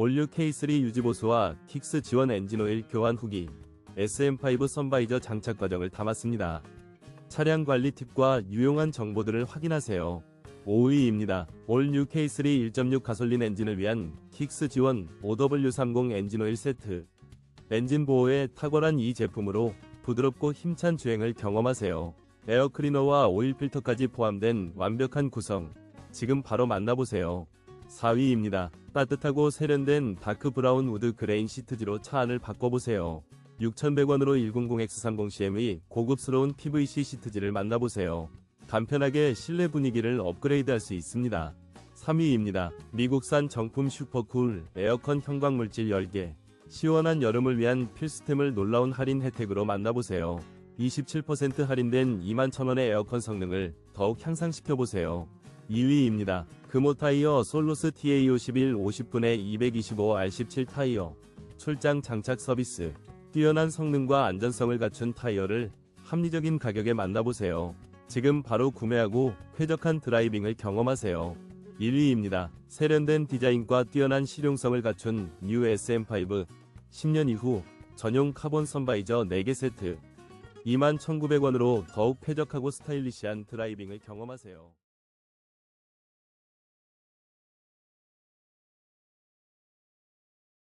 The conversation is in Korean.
올류 K3 유지보수와 킥스 지원 엔진오일 교환 후기, SM5 선바이저 장착 과정을 담았습니다. 차량 관리 팁과 유용한 정보들을 확인하세요. 5위입니다. 올뉴 K3 1.6 가솔린 엔진을 위한 킥스 지원 5W30 엔진 오일 세트. 엔진 보호에 탁월한 이 제품으로 부드럽고 힘찬 주행을 경험하세요. 에어 클리너와 오일 필터까지 포함된 완벽한 구성. 지금 바로 만나보세요. 4위입니다. 따뜻하고 세련된 다크 브라운 우드 그레인 시트지로 차 안을 바꿔보세요. 6,100원으로 100X30CM의 고급스러운 PVC 시트지를 만나보세요. 간편하게 실내 분위기를 업그레이드할 수 있습니다. 3위입니다. 미국산 정품 슈퍼쿨 에어컨 형광물질 10개. 시원한 여름을 위한 필수템을 놀라운 할인 혜택으로 만나보세요. 27% 할인된 21,000원의 에어컨 성능을 더욱 향상시켜보세요. 2위입니다. 금호 타이어 솔로스 TA51 50분에 225R17 타이어. 출장 장착 서비스. 뛰어난 성능과 안전성을 갖춘 타이어를 합리적인 가격에 만나보세요. 지금 바로 구매하고 쾌적한 드라이빙을 경험하세요. 1위입니다. 세련된 디자인과 뛰어난 실용성을 갖춘 뉴 SM5 10년 이후 전용 카본 선바이저 4개 세트 21,900원으로 더욱 쾌적하고 스타일리시한 드라이빙을 경험하세요.